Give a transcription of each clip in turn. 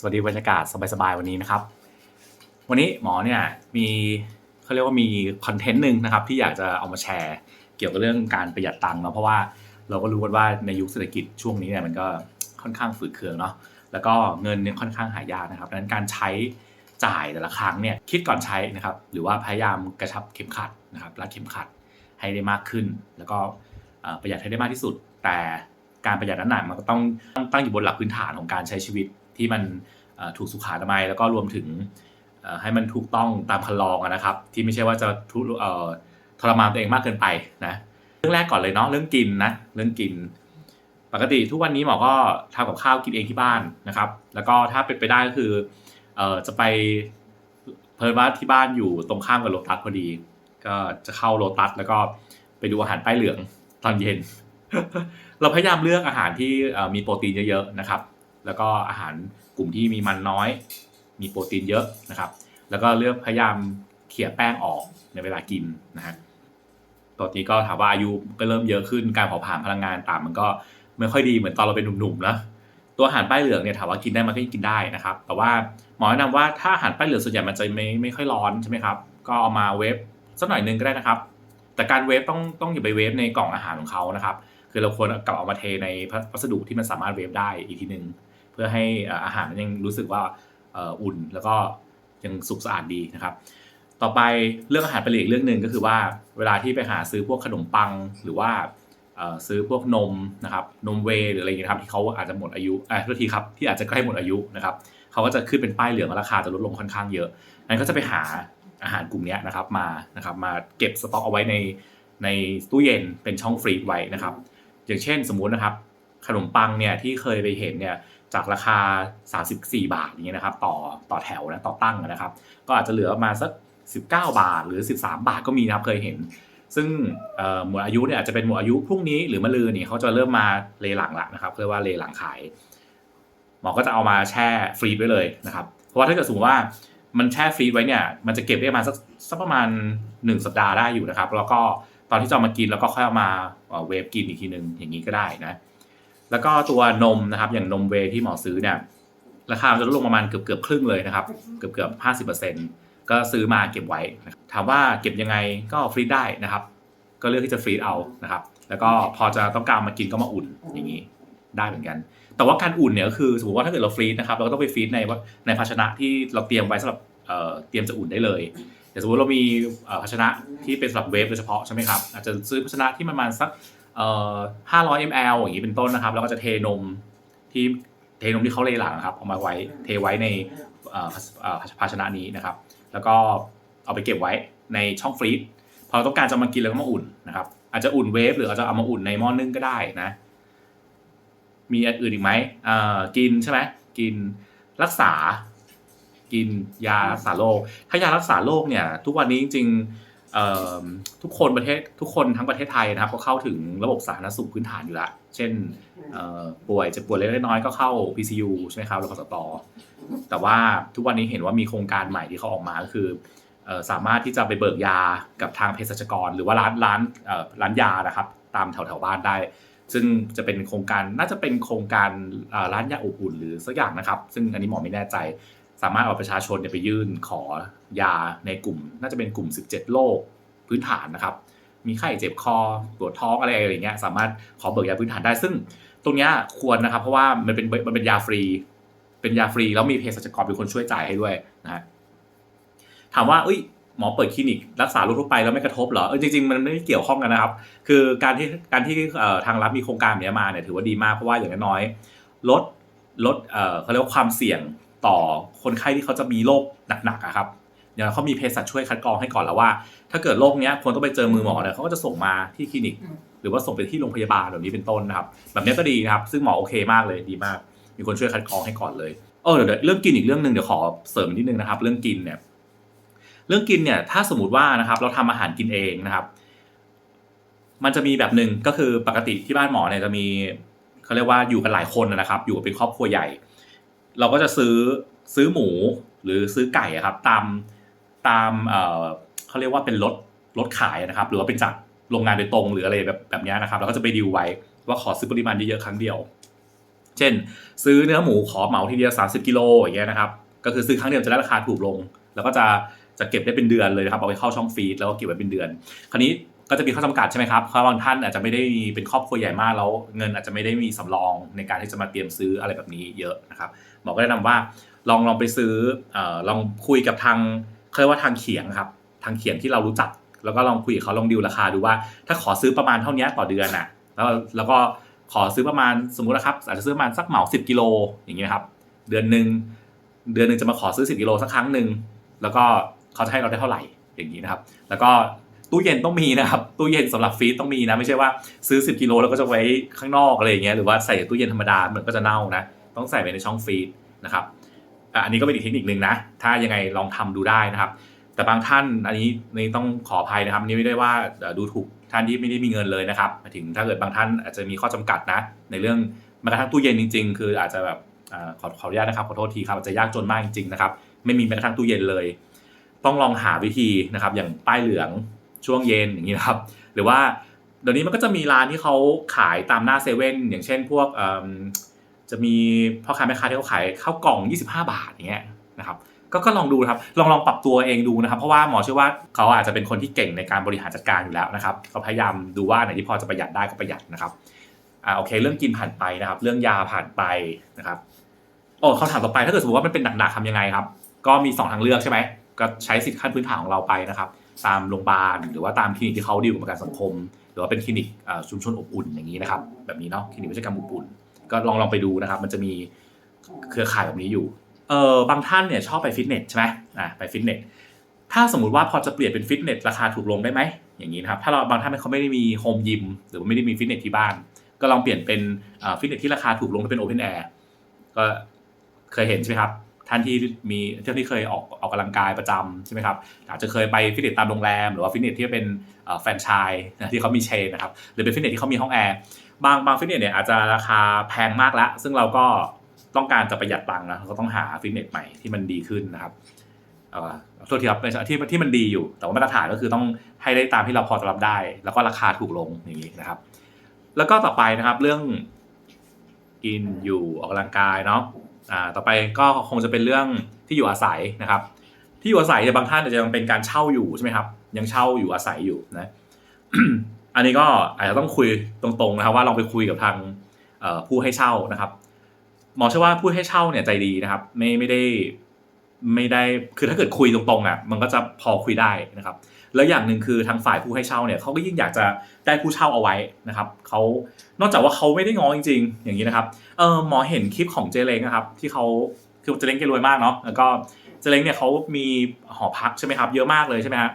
สวัสดีบรรยากาศสบายๆวันนี้นะครับ วันนี้หมอเนี่ยมีเขาเรียกว่ามีคอนเทนต์หนึ่งนะครับที่อยากจะเอามาแชร์เกี่ยวกับเรื่องการประหยัดตังค์เนาะเพราะว่าเราก็รู้กันว่าในยุคเศรษฐกิจช่วงนี้เนี่ยมันก็ค่อนข้างฝืดเคืองเนาะแล้วก็เงินเนี่ยค่อนข้างหายากนะครับดังนั้นการใช้จ่ายแต่ละครั้งเนี่ยคิดก่อนใช้นะครับหรือว่าพยายามกระชับเข็มขัดนะครับรัดเข็มขัดให้ได้มากขึ้น แล้วก็ประหยัดให้ได้มากที่สุด แต่การประหยัดนั้นหน่ะมันก็ต้องตั้งอยู่บนหลักพื้นฐานของการใช้ชีวิต ที่มันถูกสุขอนามัยแล้วก็รวมถึงให้มันถูกต้องตามคันลองนะครับ ที่ไม่ใช่ว่าจะทุทรมานตัวเองมากเกินไปนะเรื่องแรกก่อนเลยเนาะเรื่องกินนะเรื่องกิน ปกติทุกวันนี้หมอก็ทำกับข้าวกินเองที่บ้านนะครับ แล้วก็ถ้าเป็นไปได้ก็คืออจะไปเพลินว่าที่บ้านอยู่ตรงข้ามกับโลตัสพอดี ก็จะเข้าโลตัสแล้วก็ไปดูอาหารป้ายเหลืองตอนเย็น เราพยายามเลือกอาหารที่มีโปรตีนเยอะๆนะครับ แล้วก็อาหารกลุ่มที่มีมันน้อย มีโปรตีนเยอะนะครับ แล้วก็เลือกพยายามเขี่ยแป้งออกในเวลากินนะฮะตอนนี้ก็ถามว่าอายุก็เริ่มเยอะขึ้นการเผาผลาญพลังงานต่ำมันก็ไม่ค่อยดีเหมือนตอนเราเป็นหนุ่มๆนะตัวอาหารป้ายเหลืองเนี่ยถามว่ากินได้มันก็กินได้นะครับ แต่ว่าหมอแนะนำว่าถ้าอาหารป้ายเหลืองส่วนใหญ่มันจะไม่ไม่ค่อยร้อนใช่ไหมครับก็เอามาเวฟสักหน่อยนึงก็ได้นะครับ แต่การเวฟต้องต้องอย่าไปเวฟในกล่องอาหารของเขานะครับ คือเราควรกลับเอามาเทในวัสดุที่มันสามารถเวฟได้อีกทีหนึ่ง พื่อให้อาหารยังรู้สึกว่าอุ่นแล้วก็ยังสุกสะอาดดีนะครับ ต่อไปเรื่องอาหารเป็นอีกเรื่องหนึ่งก็คือว่าเวลาที่ไปหาซื้อพวกขนมปังหรือว่าซื้อพวกนมนะครับนมเวหรืออะไรอย่างเงี้ยครับที่เขาอาจจะหมดอายุเอ่อโทษทีครับที่อาจจะใกล้หมดอายุนะครับเขาก็จะขึ้นเป็นป้ายเหลืองราคาจะลดลงค่อนข้างเยอะนั้นก็จะไปหาอาหารกลุ่มนี้นะครับมานะครับมาเก็บสต็อกเอาไว้ในในตู้เย็นเป็นช่องฟรีซไว้นะครับ อย่างเช่นสมมุตินะครับ ขนมปังเนี่ยที่เคยไปเห็นเนี่ยจากราคา 34 บาทอย่างเงี้ยนะครับ ต่อต่อแถวนะต่อตั้งนะครับ ก็อาจจะเหลือประมาณสัก 19 บาทหรือ 13 บาทก็มีนะครับเคยเห็น ซึ่งหมวดอายุเนี่ยอาจจะเป็นหมวดอายุพรุ่งนี้หรือมะรืนนี่เขาจะเริ่มมาเลหลังละนะครับเรียกว่าเลหลังขายหมอก็จะเอามาแช่ฟรีไว้เลยนะครับ เพราะว่าถ้าเกิดสมมติว่ามันแช่ฟรีไว้เนี่ย มันจะเก็บได้มาสักสักประมาณ 1 สัปดาห์ได้อยู่นะครับ แล้วก็ตอนที่จะมากินแล้วก็ค่อยเอามาเวฟกินอีกทีนึงอย่างนี้ก็ได้นะ แล้วก็ตัวนมนะครับอย่างนมเวที่หมอซื้อเนี่ยราคาจะลดลงประมาณเกือบเกือบครึ่งเลยนะครับเกือบเกือบห้าสิบเปอร์เซ็นต์ก็ซื้อมาเก็บไว้นะถามว่าเก็บยังไงก็ฟรีซได้นะครับ ก็เลือกที่จะฟรีซเอานะครับ แล้วก็พอจะต้องการมากินก็มาอุ่นอย่างนี้ได้เหมือนกัน แต่ว่าการอุ่นเนี่ยก็คือสมมติว่าถ้าเกิดเราฟรีซนะครับเราก็ต้องไปฟรีซในว่าในภาชนะที่เราเตรียมไว้สำหรับเตรียมจะอุ่นได้เลยอย่สมมติเรามีภาชนะที่เป็นสำหรับเวฟโดยเฉพาะใช่ไหมครับอาจจะซื้อภาชนะที่ประมาณสัก เอ่อ500 ml อย่างนี้เป็นต้นนะครับ แล้วก็จะเทนมที่เทนมที่เขาเลหลังนะครับเอามาไว้เทไว้ในภาชนะนี้นะครับ แล้วก็เอาไปเก็บไว้ในช่องฟรีซพอเราต้องการจะมากินแล้วก็มาอุ่นนะครับ อาจจะอุ่นเวฟหรืออาจจะเอามาอุ่นในหม้อนึ่งก็ได้นะ มีอันอื่นอีกไหมกินใช่ไหมกินรักษา กินยารักษาโรคถ้ายารักษาโรคเนี่ย ทุกวันนี้จริงๆ ทุกคนประเทศทุกคนทั้งประเทศไทยนะครับ ก็เข้าถึงระบบสาธารณสุขพื้นฐานอยู่แล้วเช่นเอ่อป่วยเจะป่วยเล็กๆน้อยๆก็เข้า PCU ใช่ไหมครับรพสตแต่ว่าทุกวันนี้เห็นว่ามีโครงการใหม่ที่เขาออกมาก็คือเอ่อสามารถที่จะไปเบิกยากับทางเภสัชกร หรือว่าร้านร้านเอ่อร้านยานะครับ ตามแถวแถวๆบ้านได้ ซึ่งจะเป็นโครงการน่าจะเป็นโครงการเอ่อร้านยาอบอุ่นหรือสักอย่างนะครับ ซึ่งอันนี้หมอไม่แน่ใจ สามารถเอาประชาชนไปยื่นขอยาในกลุ่ม น่าจะเป็นกลุ่ม 17 โรคพื้นฐานนะครับ มีไข้เจ็บคอปวดท้องอะไรอย่างเงี้ยสามารถขอเบิกยาพื้นฐานได้ ซึ่งตรงเนี้ยควรนะครับ เพราะว่ามันเป็นมันเป็นยาฟรี เป็นยาฟรีแล้วมีเภสัชกรเป็นคนช่วยจ่ายให้ด้วยนะฮะถามว่าเอ้ยหมอเปิดคลินิกรักษาโรคทั่วไปแล้วไม่กระทบเหรอเออจริงๆมันไม่ได้เกี่ยวข้องกันนะครับ คือการที่การที่ทางรัฐมีโครงการแบบนี้มาเนี่ยถือว่าดีมากเพราะว่าอย่างน้อยลดลดเออเขาเรียกว่าความเสี่ยง ต่อคนไข้ที่เขาจะมีโรคหนักๆอะครับอย่างน้อยเขามีเภสัชช่วยคัดกรองให้ก่อนแล้วว่า ถ้าเกิดโรคเนี้ยควรต้องไปเจอมือหมอเนี่ยเขาก็จะส่งมาที่คลินิก หรือว่าส่งไปที่โรงพยาบาลแบบนี้เป็นต้นนะครับ แบบนี้ก็ดีนะครับ ซึ่งหมอโอเคมากเลยดีมาก มีคนช่วยคัดกรองให้ก่อนเลยเออเดี๋ยวเดี๋ยวเรื่องกินอีกเรื่องหนึ่งเดี๋ยวขอเสริมนิดนึงนะครับ เรื่องกินเนี่ยเรื่องกินเนี่ยถ้าสมมติว่านะครับเราทำอาหารกินเองนะครับ มันจะมีแบบหนึ่งก็คือปกติที่บ้านหมอเนี่ยจะมีเขาเรียกว่าอยู่กันหลายคนนะครับ อยู่กันเป็นครอบครัวใหญ่ เราก็จะซื้อซื้อหมูหรือซื้อไก่อะครับ ตามตามเขาเรียกว่าเป็นรถรถขายนะครับ หรือว่าเป็นจากโรงงานโดยตรงหรืออะไรแบบแบบนี้นะครับ เราก็จะไปดีลไว้ว่าขอซื้อปริมาณเยอะๆครั้งเดียว เช่น ซื้อเนื้อหมูขอเหมาทีเดียว30กิโลอย่างเงี้ยนะครับ ก็คือซื้อครั้งเดียวจะได้ราคาถูกลง แล้วก็จะจะเก็บได้เป็นเดือนเลยนะครับเอาไปเข้าช่องฟีดแล้วก็เก็บไว้เป็นเดือน คราวนี้ก็จะมีข้อจำกัดใช่ไหมครับเพราะบางท่านอาจจะไม่ได้มีเป็นครอบครัวใหญ่มากแล้ว เงินอาจจะไม่ได้มีสำรองในการที่จะมาเตรียมซื้ออะไรแบบนี้เยอะนะครับ มอก็แนะนำว่าลองลองไปซื้ออลองคุยกับทางเขาเรียกว่าทางเขียงครับทางเขียงที่เรารู้จัก แล้วก็ลองคุยกับเขาลองดิวราคาดูว่า ถ้าขอซื้อประมาณเท่านี้ต่อเดือนน่ะ แล้วแล้วก็ขอซื้อประมาณสมมุตินะครับอาจจะซื้อประมาณสักเหมา10กิโลอย่างเงี้ยครับ เดือนหนึ่งเดือนหนึ่งจะมาขอซื้อ10กิโลสักครั้งหนึ่งแล้วก็เขาจะให้เราได้เท่าไหร่อย่างนี้นะครับ แล้วก็ตู้เย็นต้องมีนะครับตู้เย็นสำหรับฟรีซต้องมีนะไม่ใช่ว่าซื้อ 10กิโลแล้วก็จะไว้ข้างนอกอะไรอย่างเงี้ยหรือว่าใส่ตู้เย็นธรรมดามันก็จะเน่านะ ต้องใส่ไว้ในช่องฟรีซนะครับอันนี้ก็เป็นอีกเทคนิคนึงนะ ถ้ายังไงลองทำดูได้นะครับ แต่บางท่านอันนี้นี่ต้องขออภัยนะครับอันนี่ไม่ได้ว่าดูถูกท่านที่ไม่ได้มีเงินเลยนะครับถึงถ้าเกิดบางท่านอาจจะมีข้อจำกัดนะ ในเรื่องแม้กระทั่งตู้เย็นจริง ๆ คืออาจจะแบบอขอขออนุญาตนะครับขอโทษทีครับอาจจะยากจนมากจริงๆนะครับไม่มีแม้กระทั่งตู้เย็นเลย ต้องลองหาวิธีนะครับ อย่างป้ายเหลืองช่วงเย็นอย่างนี้นะครับ หรือว่าเดี๋ยวนี้มันก็จะมีร้านที่เขาขายตามหน้าเซเว่นอย่างเช่นพวกอ จะมีพ่อค้าแม่ค้าที่เขาขายข้าวกล่อง 25 บาทอย่างเงี้ยนะครับก็ก็ลองดูนะครับลองลองปรับตัวเองดูนะครับ เพราะว่าหมอเชื่อว่าเขาอาจจะเป็นคนที่เก่งในการบริหารจัดการอยู่แล้วนะครับเขาพยายามดูว่าไหนที่พอจะประหยัดได้ก็ประหยัดนะครับอ่าโอเค เรื่องกินผ่านไปนะครับ เรื่องยาผ่านไปนะครับโอ้คำถามต่อไปถ้าเกิดสมมติว่ามันเป็นหนักๆทำยังไงครับ ก็มีสองทางเลือกใช่ไหมก็ใช้สิทธิขั้นพื้นฐานของเราไปนะครับ ตามโรงพยาบาลหรือว่าตามคลินิกที่เขาดีลกับประกันสังคม หรือว่าเป็นคลินิกชุมชนอบอุ่นอย่างนี้นะครับ แบบนี้เนาะคลินิกวิชการอบอุ่น ก็ลองลองไปดูนะครับ มันจะมีเครือข่ายแบบนี้อยู่ เออบางท่านเนี่ยชอบไปฟิตเนสใช่ไหมอ่าไปฟิตเนส ถ้าสมมติว่าพอจะเปลี่ยนเป็นฟิตเนสราคาถูกลงได้ไหม อย่างนี้นะครับ ถ้าเราบางท่านเขาไม่ได้มีโฮมยิมหรือว่าไม่ได้มีฟิตเนสที่บ้าน ก็ลองเปลี่ยนเป็นฟิตเนสที่ราคาถูกลงเป็นโอเพนแอร์ ก็เคยเห็นใช่ไหมครับ ท่านที่มีท่านที่เคยออกออกกำลังกายประจำใช่ไหมครับ อาจจะเคยไปฟิตเนสตามโรงแรม หรือว่าฟิตเนสที่เป็นแฟรนไชส์ที่เขามีเชนนะครับ หรือเป็นฟิตเนสที่เขามีห้องแอร์ บางบางฟิตเนสเนี่ยอาจจะราคาแพงมากแล้ว ซึ่งเราก็ต้องการจะประหยัดตังค์นะก็ต้องหาฟิตเนสใหม่ที่มันดีขึ้นนะครับเอ่อโทษทีครับที่ที่มันดีอยู่ แต่ว่ามาตรฐานก็คือต้องให้ได้ตามที่เราพอจะรับได้ แล้วก็ราคาถูกลงอย่างนี้นะครับ แล้วก็ต่อไปนะครับเรื่องกินอยู่ออกกำลังกายเนาะอ่าต่อไปก็คงจะเป็นเรื่องที่อยู่อาศัยนะครับ ที่อยู่อาศัยเนี่ยบางท่านอาจจะยังเป็นการเช่าอยู่ใช่ไหมครับ ยังเช่าอยู่อาศัยอยู่นะ อันนี้ก็อาจจะต้องคุยตรงๆนะครับว่าลองไปคุยกับทางผู้ให้เช่านะครับ หมอเชื่อว่าผู้ให้เช่าเนี่ยใจดีนะครับ ไม่ไม่ได้ไม่ได้คือถ้าเกิดคุยตรงๆอะมันก็จะพอคุยได้นะครับ แล้วอย่างหนึ่งคือทางฝ่ายผู้ให้เช่าเนี่ยเขาก็ยิ่งอยากจะได้ผู้เช่าเอาไว้นะครับเขานอกจากว่าเขาไม่ได้ง้อจริง ๆ อย่างนี้นะครับเออหมอเห็นคลิปของเจเล้งนะครับ ที่เขาคือเจเล้งแกรวยมากเนาะแล้วก็เจเล้งเนี่ยเขามีหอพักใช่ไหมครับ เยอะมากเลยใช่ไหมฮะ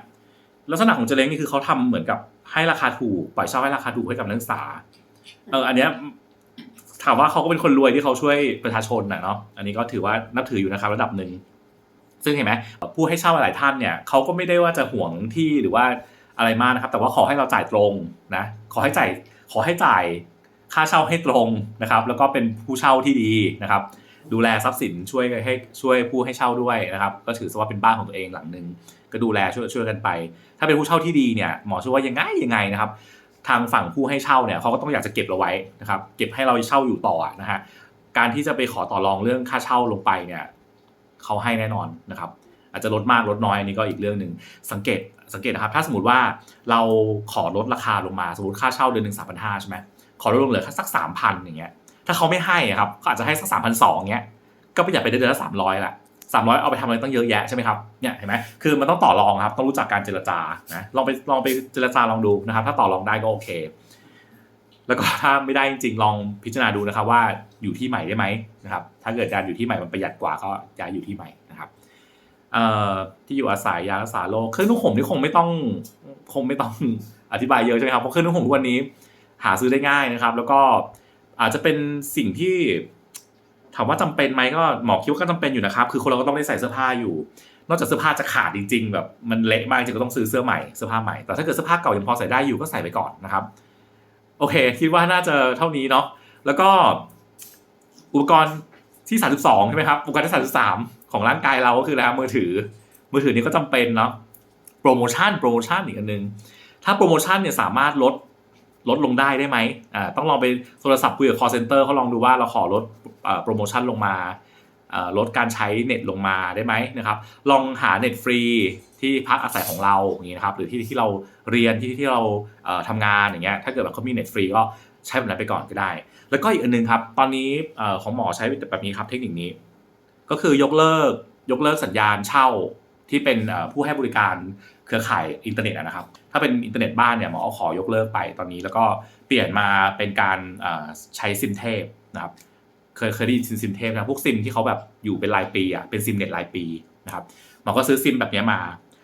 ลักษณะของเจเล้งนี่คือเขาทำเหมือนกับ ให้ราคาถูกปล่อยเช่าให้ราคาถูกให้กับนักศึกษาเอออันเนี้ยถามว่าเขาก็เป็นคนรวยที่เขาช่วยประชาชนนะเนาะอันนี้ก็ถือว่านับถืออยู่นะครับระดับหนึ่งซึ่งเห็นไหมผู้ให้เช่าหลายท่านเนี่ยเขาก็ไม่ได้ว่าจะห่วงที่หรือว่าอะไรมากนะครับ แต่ว่าขอให้เราจ่ายตรงนะขอให้จ่ายขอให้จ่ายค่าเช่าให้ตรงนะครับ แล้วก็เป็นผู้เช่าที่ดีนะครับ ดูแลทรัพย์สินช่วยให้ช่วยผู้ให้เช่าด้วยนะครับ ก็ถือซะว่าเป็นบ้านของตัวเองหลังหนึ่ง ก็ดูแลช่วยช่วยกันไป ถ้าเป็นผู้เช่าที่ดีเนี่ยหมอเชื่อว่ายังไงยังไงนะครับ ทางฝั่งผู้ให้เช่าเนี่ยเขาก็ต้องอยากจะเก็บเราไว้นะครับ เก็บให้เราเช่าอยู่ต่อนะฮะการที่จะไปขอต่อรองเรื่องค่าเช่าลงไปเนี่ยเขาให้แน่นอนนะครับ อาจจะลดมากลดน้อยอันนี้ก็อีกเรื่องหนึ่งสังเกตสังเกตนะครับ ถ้าสมมติว่าเราขอลดราคาลงมาสมมติค่าเช่าเดือนหนึ่งสามพันห้าใช่ไหมขอลดลงเหลือแค่สักสามพันอย่างเงี้ยถ้าเขาไม่ให้อะครับเขาอาจจะให้สักสามพันสองเงี้ยก็ประหยัดไปเดือนละสามร้อยละ สามร้อยเอาไปทำอะไรตั้งเยอะแยะใช่ไหมครับเนี่ยเห็นไหมคือมันต้องต่อรองครับ ต้องรู้จักการเจรจานะลองไปลองไปเจรจาลองดูนะครับ ถ้าต่อรองได้ก็โอเค แล้วก็ถ้าไม่ได้จริงๆลองพิจารณาดูนะครับ ว่าอยู่ที่ใหม่ได้ไหมนะครับ ถ้าเกิดการอยู่ที่ใหม่มันประหยัดกว่าก็ย้ายอยู่ที่ใหม่นะครับเอ่อที่อยู่อาศัยยารักษาโรคเครื่องนุ่งห่มนี่คงไม่ต้องคงไม่ต้องอธิบายเยอะใช่ไหมครับเพราะเครื่องนุ่งห่มทุกวันนี้ หาซื้อได้ง่ายนะครับ แล้วก็อาจจะเป็นสิ่งที่ ถามว่าจำเป็นไหมก็หมอคิดว่าก็จำเป็นอยู่นะครับ คือคนเราก็ต้องได้ใส่เสื้อผ้าอยู่ นอกจากเสื้อผ้าจะขาดจริง ๆ แบบมันเละมากจริงก็ต้องซื้อเสื้อใหม่เสื้อผ้าใหม่แต่ถ้าเกิดเสื้อผ้าเก่ายังพอใส่ได้อยู่ก็ใส่ไปก่อนนะครับ โอเค คิดว่าน่าจะเท่านี้เนาะแล้วก็อุปกรณ์ที่ 32ใช่ไหมครับอุปกรณ์ที่33 ของร่างกายเราก็คืออะไรครับมือถือ มือถือนี่ก็จำเป็นเนาะโปรโมชั่นโปรโมชั่นอีกอันหนึงถ้าโปรโมชั่นเนี่ยสามารถลด ลดลงได้ได้ไหมอ่าต้องลองไปโทรศัพท์คุยกับ call center เขาลองดูว่าเราขอลดอ่อโปรโมชั่นลงมาอ่อลดการใช้เน็ตลงมาได้ไหมนะครับ ลองหาเน็ตฟรีที่พักอาศัยของเราอย่างนี้นะครับหรือที่ที่เราเรียนที่ที่เราเอ่อทำงานอย่างเงี้ยถ้าเกิดว่าเขามีเน็ตฟรีก็ใช้แบบนั้นไปก่อนก็ได้ แล้วก็อีกอันหนึงครับ ตอนนี้อ่อของหมอใช้แบบนี้ครับเทคนิคนี้ ก็คือยกเลิกยกเลิกสัญญาณเช่าที่เป็นอ่อผู้ให้บริการ เครือข่ายอินเทอร์เน็ตนะครับ ถ้าเป็นอินเทอร์เน็ตบ้านเนี่ยหมอขอยกเลิกไปตอนนี้ แล้วก็เปลี่ยนมาเป็นการใช้ซิมเทพนะครับ เคยเคยได้ยินซิมเทพนะพวกซิมที่เขาแบบอยู่เป็นรายปีอะเป็นซิมเน็ตรายปีนะครับหมอก็ซื้อซิมแบบนี้มา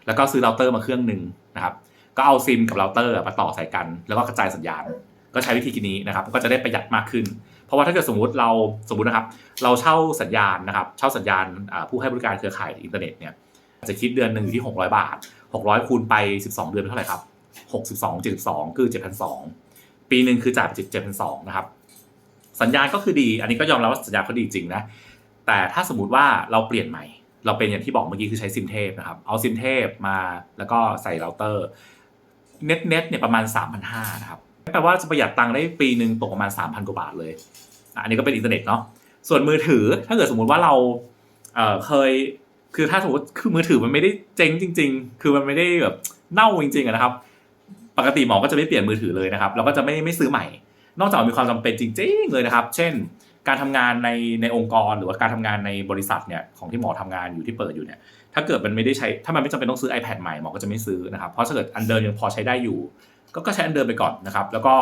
แล้วก็ซื้อเราเตอร์มาเครื่องหนึ่งนะครับ ก็เอาซิมกับเราเตอร์มาต่อใส่กัน แล้วก็กระจายสัญญาณ ก็ใช้วิธีนี้นะครับ ก็จะได้ประหยัดมากขึ้นเพราะว่าถ้าเกิดสมมุติเราสมมุตินะครับ เราเช่าสัญญาณนะครับ เช่าสัญญาณผู้ให้บริการเครือข่ายอินเทอร์เน็ตเนี่ยจะคิดเดือนหนึ่งอยู่ที่ 600 บาท 600 คูณไป 12 เดือนเป็นเท่าไหร่ครับ 62 72 คือ 7,200 ปีหนึ่งคือจ่ายไป7,200 นะครับ สัญญาณก็คือดี อันนี้ก็ยอมรับว่าสัญญาณเขาดีจริงนะ แต่ถ้าสมมติว่าเราเปลี่ยนใหม่ เราเป็นอย่างที่บอกเมื่อกี้คือใช้ซิมเทพนะครับ เอาซิมเทพมาแล้วก็ใส่เราเตอร์ เน็ตเน็ตเนี่ยประมาณ 3,500 นะครับ แปลว่าจะประหยัดตังค์ได้ปีหนึ่งตกประมาณ 3,000 กว่าบาทเลย อันนี้ก็เป็นอินเทอร์เน็ตเนาะ ส่วนมือถือถ้าเกิดสมมุติว่าเราเเคย คือถ้าสมมติคือมือถือมันไม่ได้เจ๊งจริง ๆ คือมันไม่ได้แบบเน่าจริงๆนะครับ ปกติหมอก็จะไม่เปลี่ยนมือถือเลยนะครับเราก็จะไม่ไม่ซื้อใหม่ นอกจากมีความจำเป็นจริงๆเลยนะครับ เช่น การทำงานในในองค์กรหรือว่าการทำงานในบริษัทเนี่ยของที่หมอทำงานอยู่ที่เปิดอยู่เนี่ยถ้าเกิดมันไม่ได้ใช้ถ้ามันไม่จำเป็นต้องซื้อ iPad ใหม่หมอก็จะไม่ซื้อนะครับเพราะถ้าเกิดอันเดิมยังพอใช้ได้อยู่ ก็ก็ใช้อันเดิมไปก่อนนะครับ แล้วก็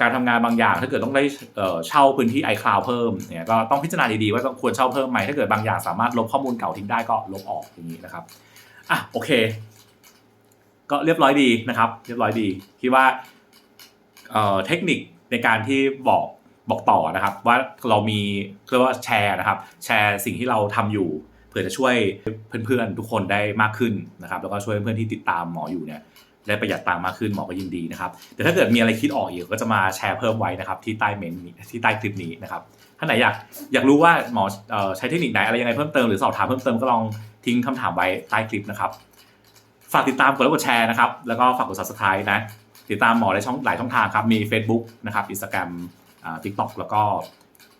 การทำงานบางอย่างถ้าเกิดต้องได้เช่าพื้นที่ iCloud เพิ่มเนี่ยก็ต้องพิจารณาดีๆว่าต้องควรเช่าเพิ่มไหมถ้าเกิดบางอย่างสามารถลบข้อมูลเก่าทิ้งได้ก็ลบออกอย่างนี้นะครับอะโอเค ก็เรียบร้อยดีนะครับ เรียบร้อยดีคิดว่าเทคนิคในการที่บอกบอกต่อนะครับ ว่าเรามีเรียกว่าแชร์นะครับ แชร์สิ่งที่เราทำอยู่เพื่อจะช่วยเพื่อนๆทุกคนได้มากขึ้นนะครับ แล้วก็ช่วยเพื่อนที่ติดตามหมออยู่เนี่ย ได้ประหยัดตังค์มากขึ้นหมอก็ยินดีนะครับแต่ถ้าเกิดมีอะไรคิดออกอีกก็จะมาแชร์เพิ่มไว้นะครับที่ใต้เมนที่ใต้คลิปนี้นะครับถ้าไหนอยากอยากรู้ว่าหมอออใช้เทคนิคไหนอะไรยังไงเพิ่มเติมหรือสอบถามเพิ่มเติมก็ลองทิ้งคำถามไว้ใต้คลิปนะครับฝากติดตามกดไลค์กดแชร์นะครับแล้วก็ฝากกด subscribe นะติดตามหมอในช่องหลายช่องทางครับมี Facebook นะครับ Instagram TikTok แล้วก็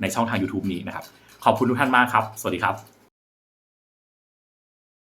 ในช่องทาง YouTube นี้นะครับขอบคุณทุกท่านมากครับ สวัสดีครับ